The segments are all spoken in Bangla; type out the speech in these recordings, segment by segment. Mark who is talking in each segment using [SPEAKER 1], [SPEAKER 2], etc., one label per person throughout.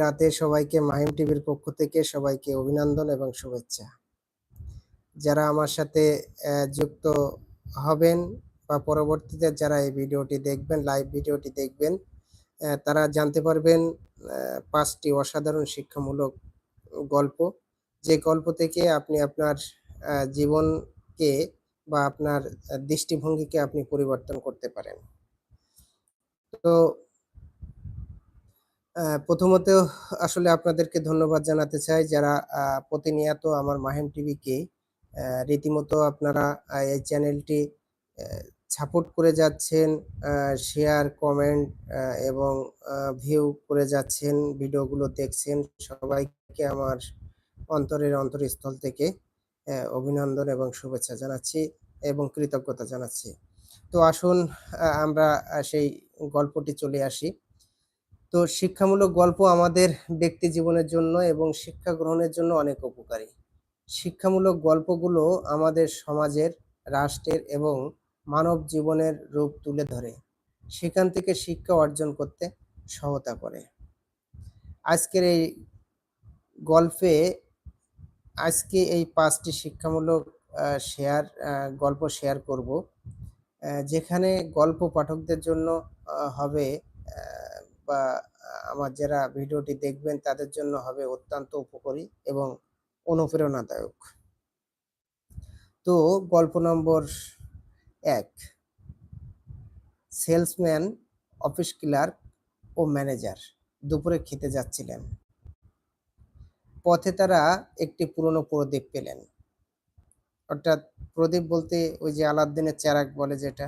[SPEAKER 1] রাতে সবাইকে মাহিম টিভির পক্ষ থেকে সবাইকে অভিনন্দন এবং শুভেচ্ছা। যারা আমার সাথে যুক্ত হবেন বা পরবর্তীতে যারা এই ভিডিওটি দেখবেন লাইভ ভিডিওটি দেখবেন তারা জানতে পারবেন পাঁচটি অসাধারণ শিক্ষামূলক গল্প। যে গল্প থেকে আপনি আপনার জীবনকে বা আপনার দৃষ্টিভঙ্গিকে আপনি পরিবর্তন করতে পারেন। তো প্রথমত আসলে আপনাদেরকে ধন্যবাদ জানাতে চাই যারা প্রতিনিয়ত আমার মাহিম টিভিকে রীতিমতো আপনারা এই চ্যানেলটি সাপোর্ট করে যাচ্ছেন শেয়ার কমেন্ট এবং ভিউ করে যাচ্ছেন, ভিডিওগুলো দেখছেন, সবাইকে আমার অন্তরের অন্তরস্থল থেকে অভিনন্দন এবং শুভেচ্ছা জানাচ্ছি এবং কৃতজ্ঞতা জানাচ্ছি। তো আসুন আমরা সেই গল্পটি চলে আসি। তো শিক্ষামূলক গল্প আমাদের ব্যক্তি জীবনের জন্য এবং শিক্ষা গ্রহণের জন্য অনেক উপকারী। শিক্ষামূলক গল্পগুলো আমাদের সমাজের, রাষ্ট্রের এবং মানব জীবনের রূপ তুলে ধরে। সেখান থেকে শিক্ষা অর্জন করতে সহায়তা করে। আজকের এই গল্পে, আজকে এই পাঁচটি শিক্ষামূলক শেয়ার গল্প শেয়ার করব। যেখানে গল্প পাঠকদের জন্য হবে বা আমার যারা ভিডিওটি দেখবেন তাদের জন্য হবে অত্যন্ত উপকারী এবং অনুপ্রেরণাদায়ক। তো গল্প নম্বর এক, সেলসম্যান, অফিস ক্লার্ক ও ম্যানেজার দুপুরে খেতে যাচ্ছিলেন। পথে তারা একটি পুরনো প্রদীপ পেলেন। অর্থাৎ প্রদীপ বলতে ওই যে আলাদ্দিনের চেরাক বলে যেটা,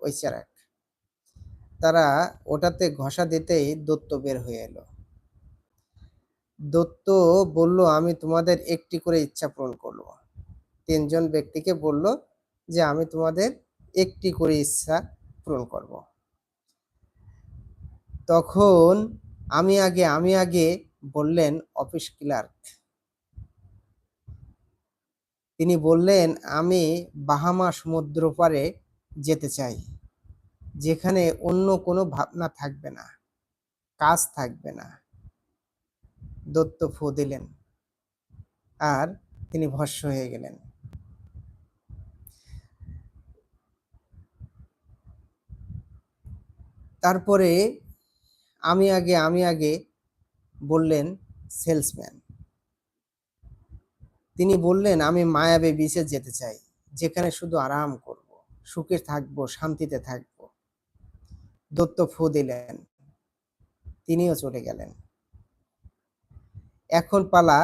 [SPEAKER 1] ওই চেরাক। তারা ওটাতে ঘষা দিতেই দত্ত বের হয়ে এলো। দত্ত বলল, আমি তোমাদের একটি করে ইচ্ছা পূরণ করব। তিনজন ব্যক্তিকে বলল যে, আমি তোমাদের একটি করে ইচ্ছা পূরণ করব। তখন আমি আগে আমি আগে বললেন অফিস ক্লার্ক। তিনি বললেন, আমি বাহামা সমুদ্র পারে যেতে চাই। যেখানে অন্য কোনো ভাবনা থাকবে না, কাজ থাকবে না। দত্ত ফু দিলেন। আর তিনি ভস্য হয়ে গেলেন। তারপরে আমি আগে আমি আগে বললেন সেলসম্যান। তিনি বললেন, আমি মায়াবে বিচে যেতে চাই, যেখানে শুধু আরাম করব, সুখে থাকব, শান্তিতে থাকব। দত্ত ফু দিলেন। তিনিও চলে গেলেন। এখন পালা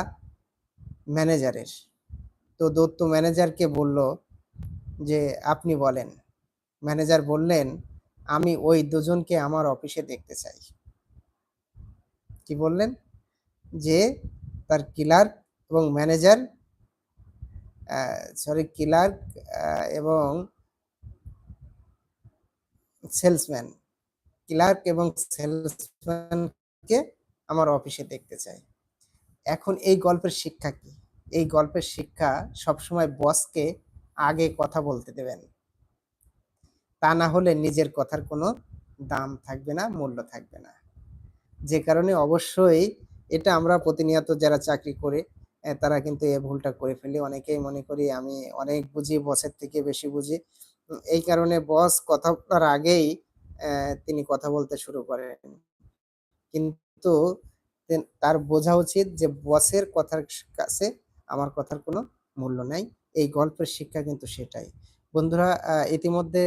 [SPEAKER 1] ম্যানেজারের। তো দত্ত ম্যানেজারকে বলল যে, আপনি বলেন। ম্যানেজার বললেন, আমি ওই দুজনকে আমার অফিসে দেখতে চাই। কি বললেন? যে, তার ক্লার্ক এবং ম্যানেজার সরি, ক্লার্ক এবং সেলসম্যান। ক্লার্ক এবং সেলসম্যানকে আমার অফিসে দেখতে চাই। এখন এই গল্পের শিক্ষা কি? এই গল্পের শিক্ষা সবসময় বসকে আগে কথা বলতে দেবেন। তা না হলে নিজের কথার কোনো দাম থাকবে না, মূল্য থাকবে না। যে কারণে অবশ্যই এটা আমরা প্রতিনিয়ত যারা চাকরি করে তারা কিন্তু এই ভুলটা করে ফেলি। অনেকেই মনে করি আমি অনেক বুঝি, বসের থেকে বেশি বুঝি। এই কারণে বস কথা বলার আগেই তিনি কথা বলতে শুরু করেন। কিন্তু তার বোঝা উচিত যে, বসের কথার কাছে আমার কথার কোনো মূল্য নাই। এই গল্পের শিক্ষা কিন্তু সেটাই। বন্ধুরা ইতিমধ্যে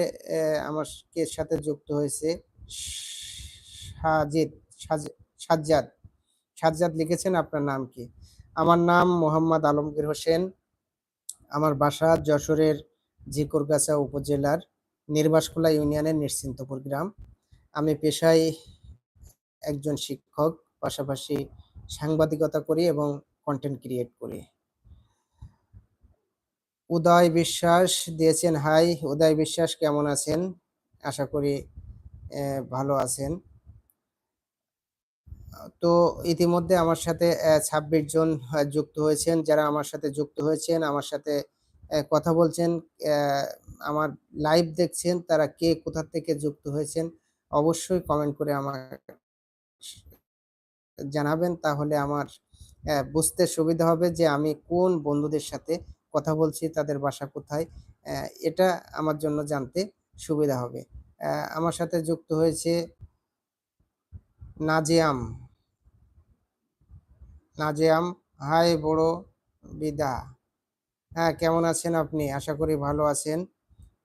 [SPEAKER 1] আমার সাথে যুক্ত হয়েছে সাজিদ সাজ্জাদ। সাজ্জাদ লিখেছেন আপনার নাম কি? আমার নাম মোহাম্মদ আলমগীর হোসেন। আমার বাসা যশোরের জিকরগাছা উপজেলার নির্বাসখোলা ইউনিয়নের নিশ্চিন্তপুর গ্রাম। আমি পেশায় একজন শিক্ষক, পাশাপাশি সাংবাদিকতা করি এবং কন্টেন্ট ক্রিয়েট করি। উদয় বিশ্বাস দিয়েছেন, হাই, উদয় বিশ্বাস, কেমন আছেন? আশা করি ভালো আছেন। তো ইতিমধ্যে আমার সাথে ছাব্বিশ জন যুক্ত হয়েছেন। যারা আমার সাথে যুক্ত হয়েছেন, আমার সাথে কথা বলছেন আমার লাইভ দেখছেন তারা কে কোথা থেকে যুক্ত হয়েছেন অবশ্যই কমেন্ট করে আমার জানাবেন তাহলে আমার বুঝতে সুবিধা হবে যে আমি কোন বন্ধুদের সাথে কথা বলছি, তাদের বাসা কোথায়। এটা আমার জন্য জানতে সুবিধা হবে। আমার সাথে যুক্ত হয়েছে নাজিয়াম। নাজিয়াম, হাই বড় বিদা। হ্যাঁ, কেমন আছেন আপনি? আশা করি ভালো আছেন।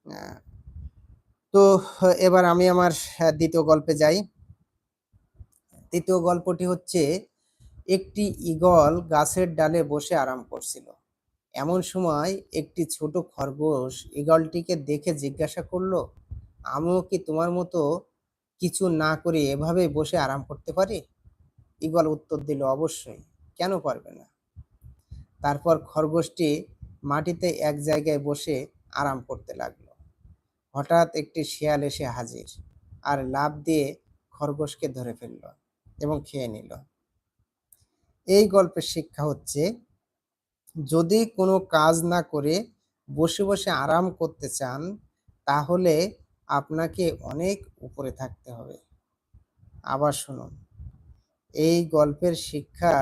[SPEAKER 1] অ্যা তো এবার আমি আমার দ্বিতীয় গল্পে যাই। দ্বিতীয় গল্পটি হচ্ছে, একটি ঈগল গাছের ডালে বসে আরাম করছিল। এমন সময় একটি ছোট খরগোশ ঈগলটিকে দেখে জিজ্ঞাসা করল "আমিও কি তোমার মতো কিছু না করে এভাবেই বসে আরাম করতে পারি?" ঈগল উত্তর দিল, "অবশ্যই, কেন পারবে না?" তারপর খরগোশটি মাটিতে এক জায়গায় বসে আরাম করতে লাগল। হঠাৎ একটি শিয়াল এসে হাজির, আর লাফ দিয়ে খরগোশকে ধরে ফেলল এবং খেয়ে নিল। এই গল্পের শিক্ষা হচ্ছে, যদি কোনো কাজ না করে বসে, বসে আরাম করতে চান, তাহলে আপনাকে অনেক উপরে থাকতে হবে। আবার শুনুন, এই গল্পের শিক্ষা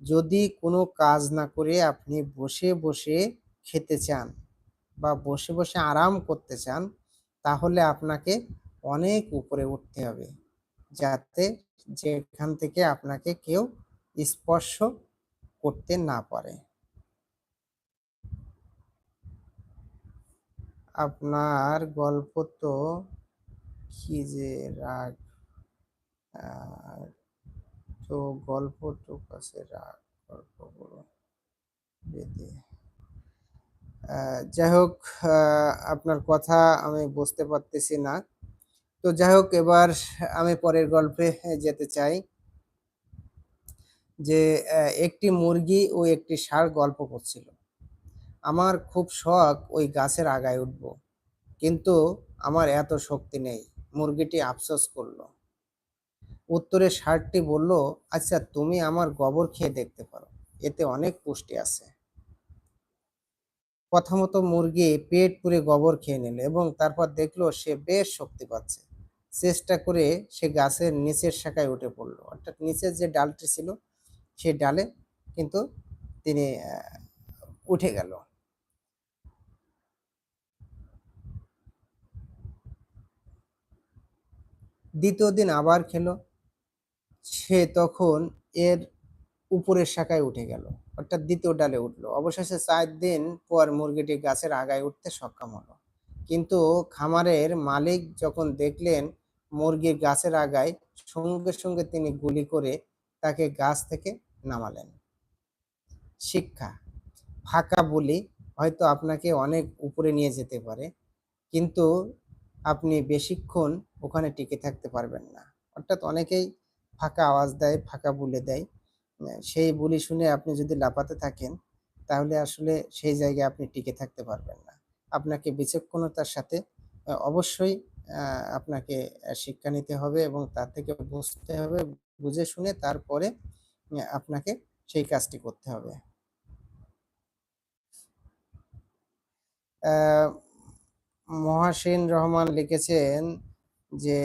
[SPEAKER 1] যদি কোনো কাজ না করে আপনি বসে, বসে খেতে চান বা বসে, বসে আরাম করতে চান, তাহলে আপনাকে অনেক উপরে উঠতে হবে। যাতে যেখান থেকে আপনাকে কেউ স্পর্শ করতে না পারে। আপনার গল্প তো কি যে রাগ তো গল্পটুক আছে রাগ গল্পগুলো বেদে আ যাই হোক আপনার কথা আমি বুঝতে পারতেছি না। তো যাই হোক এবার আমি পরের গল্পে যেতে চাই। যে একটি মুরগি ও একটি ষাঁড় গল্প করছিল। আমার খুব শখ ওই গাছের আগায় উঠব। কিন্তু আমার এত শক্তি নেই। মুরগিটি আফসোস করল। উত্তরে ষাঁড়টি বলল, "আচ্ছা তুমি আমার গোবর খেয়ে দেখতে পারো। এতে অনেক পুষ্টি আছে।" প্রথমত মুরগি পেট পুরে গোবর খেয়ে নিল এবং তারপর দেখল সে বেশ শক্তি পাচ্ছে। চেষ্টা করে সে গাছের নিচের শাখায় উঠে পড়ল। অর্থাৎ নিচের যে ডালটি ছিল, সেই ডালে কিন্তু তিনি উঠে গেল। দ্বিতীয় দিন আবার খেল। সে তখন এর উপরের শাখায় উঠে গেল। অর্থাৎ দ্বিতীয় ডালে উঠল। অবশেষে চার দিন পর মুরগিটি গাছের আগায় উঠতে সক্ষম হলো। কিন্তু খামারের মালিক যখন দেখলেন মুরগি গাছের আগায়, সঙ্গে, সঙ্গে তিনি গুলি করে তাকে গাছ থেকে নামালেন। শিক্ষা: ফাঁকা বুলি হয়তো আপনাকে অনেক উপরে নিয়ে যেতে পারে। কিন্তু আপনি বেশিক্ষণ ওখানে টিকে থাকতে পারবেন না। অর্থাৎ অনেকেই ফাঁকা আওয়াজ দেয়, ফাঁকা বুলি দেয়। সেই বুলি শুনে আপনি যদি লাফাতে থাকেন, তাহলে আসলে সেই জায়গায় আপনি টিকে থাকতে পারবেন না। আপনাকে বিচক্ষণতার সাথে অবশ্যই আপনাকে শিক্ষা নিতে হবে এবং তার থেকে বুঝতে হবে, বুঝে শুনে তারপরে আপনাকে সেই কাজটি করতে হবে। মহাসিন রহমান লিখেছেন যে,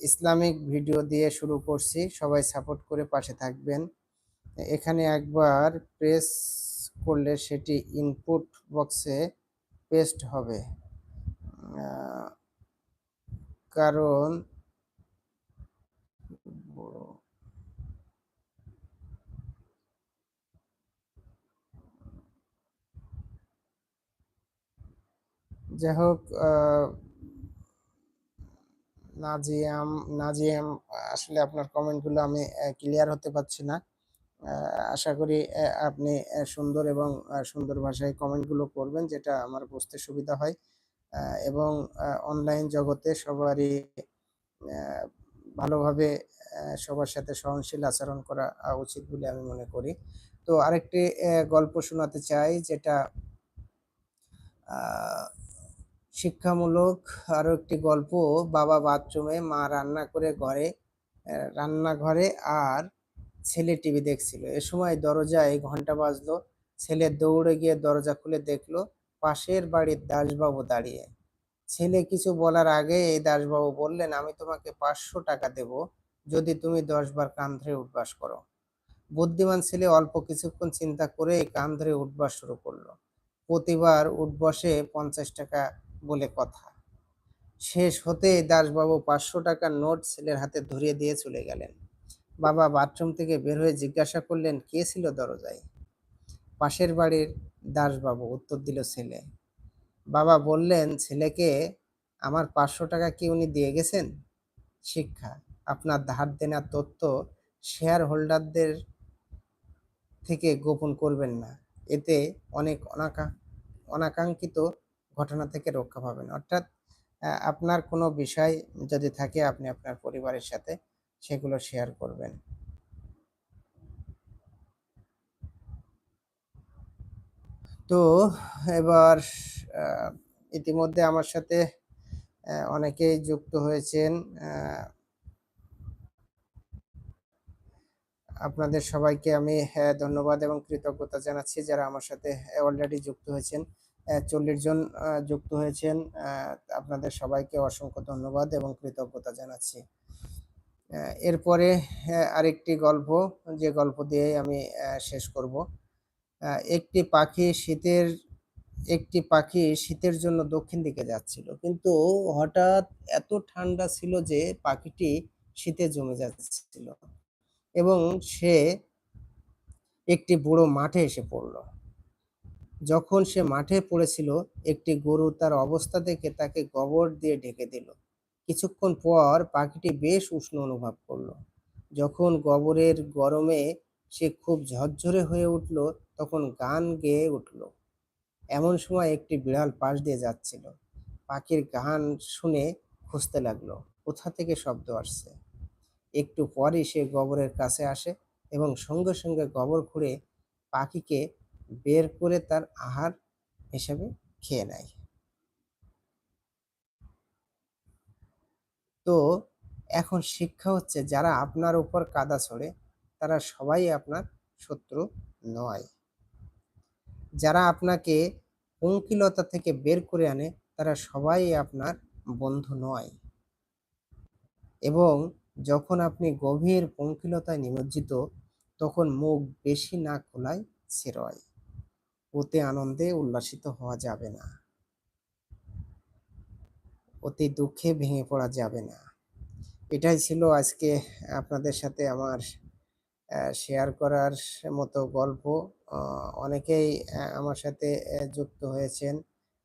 [SPEAKER 1] "ইসলামিক ভিডিও দিয়ে শুরু করছি। সবাই সাপোর্ট করে পাশে থাকবেন। এখানে একবার প্রেস করলে সেটি ইনপুট বক্সে পেস্ট হবে। কারণ" যাই হোক নাজিয়াম নাজিয়াম, আসলে আপনার কমেন্টগুলো আমি ক্লিয়ার হতে পারছি না। আশা করি আপনি সুন্দর এবং সুন্দর ভাষায় কমেন্টগুলো করবেন যেটা আমার বুঝতে সুবিধা হয়। এবং অনলাইন জগতে সবারই ভালোভাবে সবার সাথে সহনশীল আচরণ করা উচিত বলে আমি মনে করি। তো আরেকটি গল্প শোনাতে চাই যেটা শিক্ষামূলক আরও একটি গল্প, বাবা বাথরুমে, মা রান্না করে ঘরে রান্নাঘরে আর ছেলে টিভি দেখছিল। এ সময় দরজায় ঘণ্টা বাজলো। ছেলে দৌড়ে গিয়ে দরজা খুলে দেখল পাশের বাড়ির দাসবাবু দাঁড়িয়ে। ছেলে কিছু বলার আগেই দাশবাবু বললেন, "আমি তোমাকে ৳৫০০ দেব যদি তুমি দশবার কান ধরে উঠবাস করো বুদ্ধিমান ছেলে অল্প কিছুক্ষণ চিন্তা করে কান ধরে উঠবাস শুরু করল প্রতিবার উঠবসে পঞ্চাশ টাকা বলে কথা শেষ হতে দাসবাবু পাঁচশো টাকার নোট ছেলের হাতে ধরিয়ে দিয়ে চলে গেলেন বাবা বাথরুম থেকে বের হয়ে জিজ্ঞাসা করলেন, কে ছিল দরজায়? পাশের বাড়ির দাসবাবু, উত্তর দিল ছেলে। বাবা বললেন, ছেলেকে আমার পাঁচশো টাকা কি উনি দিয়ে গেছেন? শিক্ষা, আপনার ধার দেনা তথ্য শেয়ার হোল্ডারদের থেকে গোপন করবেন না। এতে অনেক অনাকা, অনাকাঙ্ক্ষিত ঘটনা থেকে রক্ষা পাবেন। অর্থাৎ আপনার কোনো বিষয় যদি থাকে, আপনি আপনার পরিবারের সাথে সেগুলো শেয়ার করবেন। তো এবার ইতিমধ্যে আমার সাথে অনেকেই যুক্ত হয়েছেন আপনাদের সবাইকে আমি আহ, ধন্যবাদ এবং কৃতজ্ঞতা জানাচ্ছি যারা আমার সাথে অলরেডি যুক্ত হয়েছেন। চল্লিশ জন যুক্ত হয়েছেন আপনাদের সবাইকে অসংখ্য ধন্যবাদ এবং কৃতজ্ঞতা জানাচ্ছি। এরপরে আরেকটি গল্প, যে গল্প দিয়ে আমি শেষ করব। একটি পাখি শীতের, একটি পাখি শীতের জন্য দক্ষিণ দিকে যাচ্ছিল, কিন্তু হঠাৎ এত ঠান্ডা ছিল যে পাখিটি শীতে জমে যাচ্ছিল এবং সে একটি বড় মাঠে এসে পড়ল। যখন সে মাঠে পড়েছিল, একটি গরু তার অবস্থা দেখে তাকে গোবর দিয়ে ঢেকে দিল। কিছুক্ষণ পর পাখিটি বেশ উষ্ণ অনুভব করল। যখন গোবরের গরমে সে খুব ঝরঝরে হয়ে উঠল, তখন গান গেয়ে উঠল। এমন সময় একটি বিড়াল পাশ দিয়ে যাচ্ছিল। পাখির গান শুনে খুঁজতে লাগল, কোথা থেকে শব্দ আসছে। একটু পরই সে গোবরের কাছে আসে এবং সঙ্গে সঙ্গে গোবর খুঁড়ে পাখিকে বের করে তার আহার হিসেবে খেয়ে নেয়। তো এখন শিক্ষা হচ্ছে যারা আপনার উপর কাদা ছড়ে, তারা সবাই আপনার শত্রু নয়। যারা আপনাকে পঙ্কিলতা থেকে বের করে আনে, তারা সবাই আপনার বন্ধু নয়। এবং যখন আপনি গভীর পঙ্কিলতায় নিমজ্জিত, তখন মুখ বেশি না খোলায় ছেরয় ওতে আনন্দে উল্লাসিত হওয়া যাবে না। অতি দুঃখে ভেঙে পড়া যাবে না। এটাই ছিল আজকে আপনাদের সাথে আমার শেয়ার করার মতো গল্প। অনেকেই আমার সাথে যুক্ত হয়েছেন।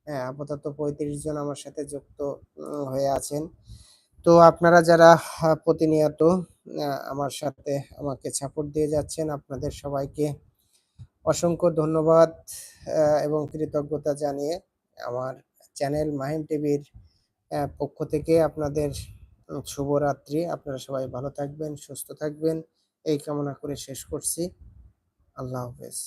[SPEAKER 1] হ্যাঁ, আপাতত পঁয়ত্রিশ জন আমার সাথে যুক্ত হয়ে আছেন। তো আপনারা যারা প্রতিনিয়ত আমার সাথে আমাকে সাপোর্ট দিয়ে যাচ্ছেন আপনাদের সবাইকে অসংখ্য ধন্যবাদ এবং কৃতজ্ঞতা জানিয়ে আমার চ্যানেল মাহিম টিভির পক্ষ থেকে আপনাদের শুভরাত্রি। আপনারা সবাই ভালো থাকবেন, সুস্থ থাকবেন। এই কামনা করে শেষ করছি। আল্লাহ হাফেজ।